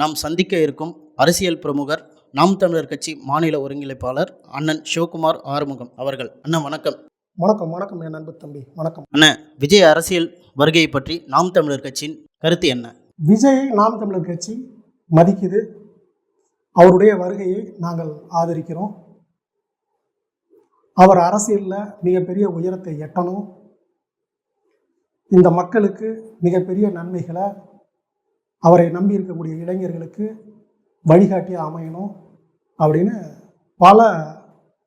நாம் சந்திக்க இருக்கும் அரசியல் பிரமுகர் நாம் தமிழர் கட்சி மாநில ஒருங்கிணைப்பாளர் அண்ணன் சிவகுமார் ஆறுமுகம் அவர்கள். அண்ணா வணக்கம். வணக்கம் வணக்கம் என் அன்பு தம்பி வணக்கம். அண்ணன் விஜய் அரசியல் வருகையை பற்றி நாம் தமிழர் கட்சியின் கருத்து என்ன? விஜயை நாம் தமிழர் கட்சி மதிக்குது. அவருடைய வருகையை நாங்கள் ஆதரிக்கிறோம். அவர் அரசியலில் மிகப்பெரிய உயரத்தை எட்டணும். இந்த மக்களுக்கு மிகப்பெரிய நன்மைகளை அவரை நம்பி இருக்கக்கூடிய இளைஞர்களுக்கு வழிகாட்டியாக அமையணும் அப்படின்னு பல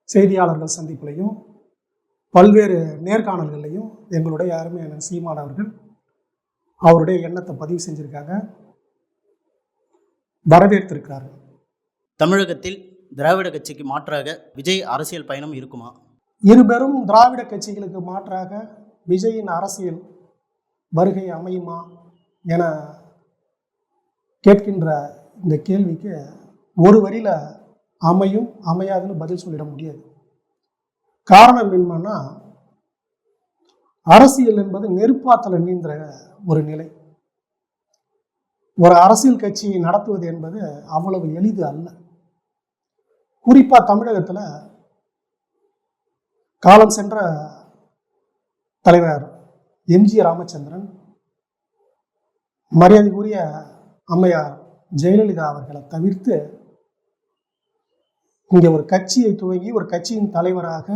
செய்தியாளர்கள் சந்திப்புலையும் பல்வேறு நேர்காணல்கள்லையும் எங்களுடைய அருமையான சீமான் அவர்கள் அவருடைய எண்ணத்தை பதிவு செஞ்சுருக்காங்க. வரவேற்றிருக்கிறார்கள் தமிழகத்தில் திராவிட கட்சிக்கு மாற்றாக விஜய் அரசியல் பயணம் இருக்குமா? இருபெரும் திராவிட கட்சிகளுக்கு மாற்றாக விஜயின் அரசியல் வருகை அமையுமா என கேட்கின்ற இந்த கேள்விக்கு ஒரு வரியில் அமையும் அமையாதுன்னு பதில் சொல்லிட முடியாது. காரணம் என்னன்னா அரசியல் என்பது நெருப்பாத்தல நீந்த ஒரு நிலை. ஒரு அரசியல் கட்சியை நடத்துவது என்பது அவ்வளவு எளிது அல்ல. குறிப்பாக தமிழகத்தில் காலம் சென்ற தலைவர் எம்ஜி ராமச்சந்திரன் மரியாதைக்குரிய அம்மையார் ஜெயலலிதா அவர்களை தவிர்த்து இங்கே ஒரு கட்சியை துவங்கி ஒரு கட்சியின் தலைவராக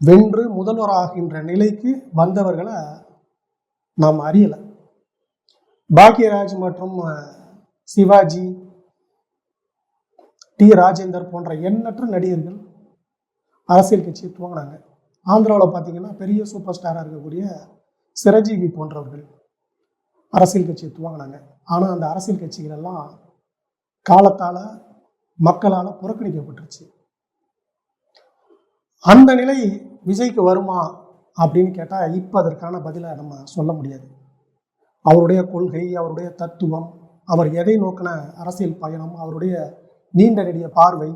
வென்று முதல்வராகின்ற நிலைக்கு வந்தவர்களை நாம் அறியலை. பாக்யராஜ் மற்றும் சிவாஜி டி ராஜேந்தர் போன்ற எண்ணற்ற நடிகர்கள் அரசியல் கட்சியை துவங்கினாங்க. ஆந்திராவில் பார்த்தீங்கன்னா பெரிய சூப்பர் ஸ்டாராக இருக்கக்கூடிய சிரஞ்சீவி போன்றவர்கள். அரசியல் கட்சியை துவங்கினாங்க. ஆனால் அந்த அரசியல் கட்சிகள் எல்லாம் காலத்தால் மக்களால் புறக்கணிக்கப்பட்டுருச்சு. அந்த நிலை விஜய்க்கு வருமா அப்படின்னு கேட்டால் இப்போ அதற்கான பதிலை நம்ம சொல்ல முடியாது. அவருடைய கொள்கை அவருடைய தத்துவம் அவர் எதை நோக்கின அரசியல் பயணம் அவருடைய நீண்ட நெடிய பார்வை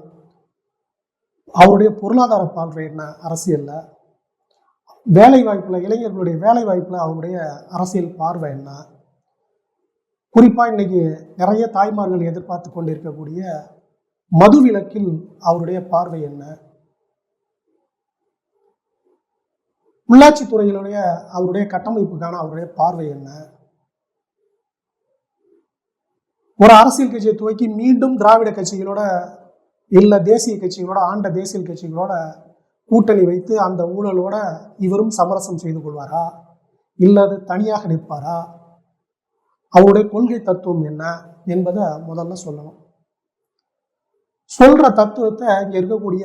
அவருடைய பொருளாதார பார்வை என்ன அரசியலில் வேலைவாய்ப்பில் இளைஞர்களுடைய வேலைவாய்ப்பில் அவருடைய அரசியல் பார்வை என்ன குறிப்பாக இன்னைக்கு நிறைய தாய்மார்கள் எதிர்பார்த்து கொண்டிருக்கக்கூடிய மது விலக்கில் அவருடைய பார்வை என்ன? உள்ளாட்சி துறையினுடைய அவருடைய கட்டமைப்புக்கான அவருடைய பார்வை என்ன? ஒரு அரசியல் கட்சியை துவக்கி மீண்டும் திராவிட கட்சிகளோட இல்லை தேசிய கட்சிகளோட ஆண்ட தேசிய கட்சிகளோட கூட்டணி வைத்து அந்த ஊழலோட இவரும் சமரசம் செய்து கொள்வாரா? இல்லை அது தனியாக நிற்பாரா? அவருடைய கொள்கை தத்துவம் என்ன என்பதை முதல்ல சொல்லணும். சொல்ற தத்துவத்தை இங்கே இருக்கக்கூடிய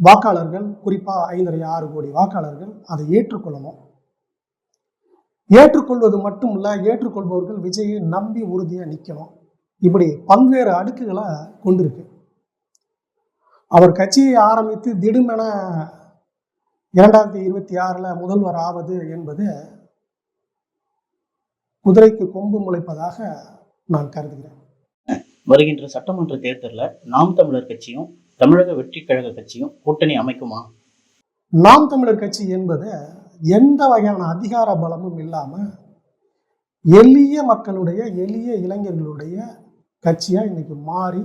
வாக்காளர்கள் குறிப்பாக ஐந்தரை ஆறு கோடி வாக்காளர்கள் அதை ஏற்றுக்கொள்ளணும். ஏற்றுக்கொள்வது மட்டும் ஏற்றுக்கொள்பவர்கள் விஜயை நம்பி உறுதியாக நிற்கணும் இப்படி பல்வேறு அடுக்குகளை கொண்டிருக்கு. அவர் கட்சியை ஆரம்பித்து திடுமென இரண்டாயிரத்தி இருபத்தி ஆறில் முதல்வர் ஆவது என்பது குதிரைக்கு கொம்பு முளைப்பதாக நான் கருதுகிறேன். வருகின்ற சட்டமன்ற தேர்தலில் நாம் தமிழர் கட்சியும் தமிழக வெற்றி கழக கட்சியும் கூட்டணி அமைக்குமா? நாம் தமிழர் கட்சி என்பது எந்த வகையான அதிகார பலமும் இல்லாம எளிய மக்களுடைய எளிய இளைஞர்களுடைய கட்சியா இன்னைக்கு மாறி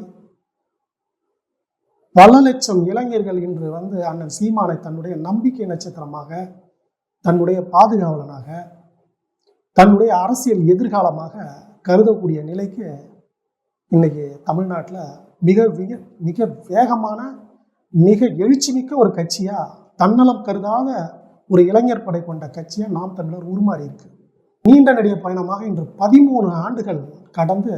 பல லட்சம் இளைஞர்கள் இன்று வந்து அண்ணன் சீமானை தன்னுடைய நம்பிக்கை நட்சத்திரமாக தன்னுடைய பாதுகாவலனாக தன்னுடைய அரசியல் எதிர்காலமாக கருதக்கூடிய நிலைக்கு இன்னைக்கு தமிழ்நாட்டில் மிக மிக மிக வேகமான மிக எழுச்சிமிக்க ஒரு கட்சியாக தன்னலம் கருதாத ஒரு இளைஞர் படை கொண்ட கட்சியாக நாம் தமிழர் உருமாறி இருக்கு. நீண்ட நடிக பயணமாக இன்று பதிமூணு ஆண்டுகள் கடந்து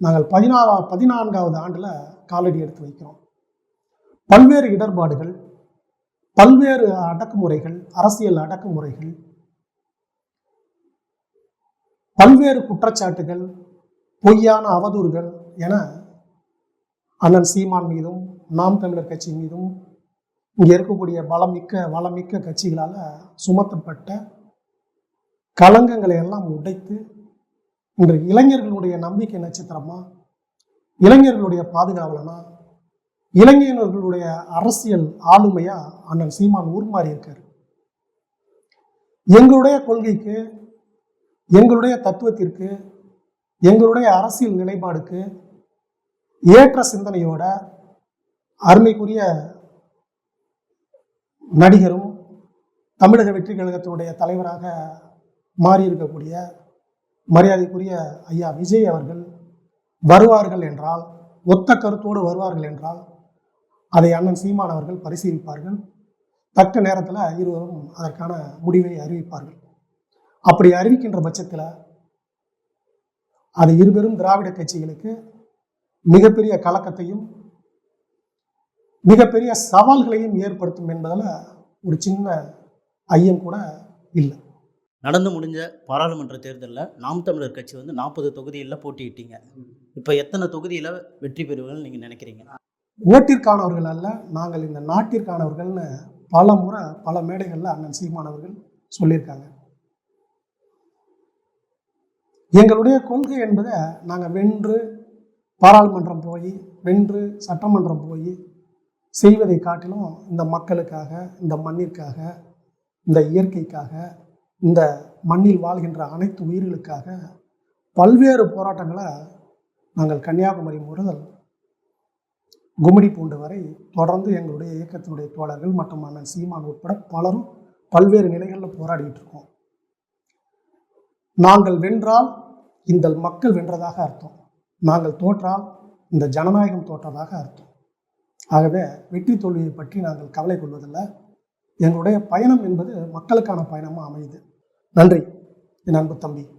நாங்கள் பதினாறா பதினான்காவது ஆண்டில் காலடி எடுத்து வைக்கிறோம். பல்வேறு இடர்பாடுகள் பல்வேறு அடக்குமுறைகள் அரசியல் அடக்குமுறைகள் பல்வேறு குற்றச்சாட்டுகள் பொய்யான அவதூறுகள் என அண்ணன் சீமான் மீதும் நாம் தமிழர் கட்சி மீதும் இங்கே இருக்கக்கூடிய பலமிக்க வளமிக்க கட்சிகளால் சுமத்தப்பட்ட களங்கங்களை எல்லாம் உடைத்து இன்று இளைஞர்களுடைய நம்பிக்கை நட்சத்திரமா இளைஞர்களுடைய பாதுகாவலனா இளைஞர்களுடைய அரசியல் ஆளுமையா அண்ணன் சீமான் உருமாறி இருக்கார் எங்களுடைய கொள்கைக்கு எங்களுடைய தத்துவத்திற்கு எங்களுடைய அரசியல் நிலைப்பாடுக்கு ஏற்ற சிந்தனையோட அருமைக்குரிய நடிகரும் தமிழக வெற்றி கழகத்தினுடைய தலைவராக மாறியிருக்கக்கூடிய மரியாதைக்குரிய ஐயா விஜய் அவர்கள் வருவார்கள் என்றால் ஒத்த கருத்தோடு வருவார்கள் என்றால் அதை அண்ணன் சீமான் அவர்கள் பரிசீலிப்பார்கள். தக்க நேரத்தில் இருவரும் அதற்கான முடிவை அறிவிப்பார்கள். அப்படி அறிவிக்கின்ற பட்சத்தில் அது இருபெரும் திராவிட கட்சிகளுக்கு மிகப்பெரிய கலக்கத்தையும் மிகப்பெரிய சவால்களையும் ஏற்படுத்தும் என்பதில் ஒரு சின்ன ஐயம் கூட இல்லை. நடந்து முடிஞ்ச பாராளுமன்ற தேர்தலில் நாம் தமிழர் கட்சி வந்து நாற்பது தொகுதியில் போட்டியிட்டீங்க. இப்போ எத்தனை தொகுதியில் வெற்றி பெறுவீங்கன்னு நீங்கள் நினைக்கிறீங்க? ஓட்டிற்கானவர்கள் அல்ல நாங்கள் இந்த நாட்டிற்கானவர்கள்னு பல முறை பல மேடைகளில் அண்ணன் சீமான் அவர்கள் சொல்லியிருக்காங்க. எங்களுடைய கொள்கை என்பதை நாங்கள் வென்று பாராளுமன்றம் போய் வென்று சட்டமன்றம் போய் செய்வதை காட்டிலும் இந்த மக்களுக்காக இந்த மண்ணிற்காக இந்த இயற்கைக்காக இந்த மண்ணில் வாழ்கின்ற அனைத்து உயிர்களுக்காக பல்வேறு போராட்டங்களை நாங்கள் கன்னியாகுமரி முதல் கும்மிடி பூண்டு வரை தொடர்ந்து எங்களுடைய இயக்கத்தினுடைய தோழர்கள் மற்றும் அண்ணன் சீமான் உட்பட பலரும் பல்வேறு நிலைகளில் போராடிட்டு இருக்கோம். நாங்கள் வென்றால் இந்த மக்கள் வென்றதாக அர்த்தம். நாங்கள் தோற்றால் இந்த ஜனநாயகம் தோற்றதாக அர்த்தம். ஆகவே வெற்றி தோல்வியை பற்றி நாங்கள் கவலை கொள்வதில்லை. எங்களுடைய பயணம் என்பது மக்களுக்கான பயணமாக அமையுது. நன்றி. என் அன்பு தம்பி.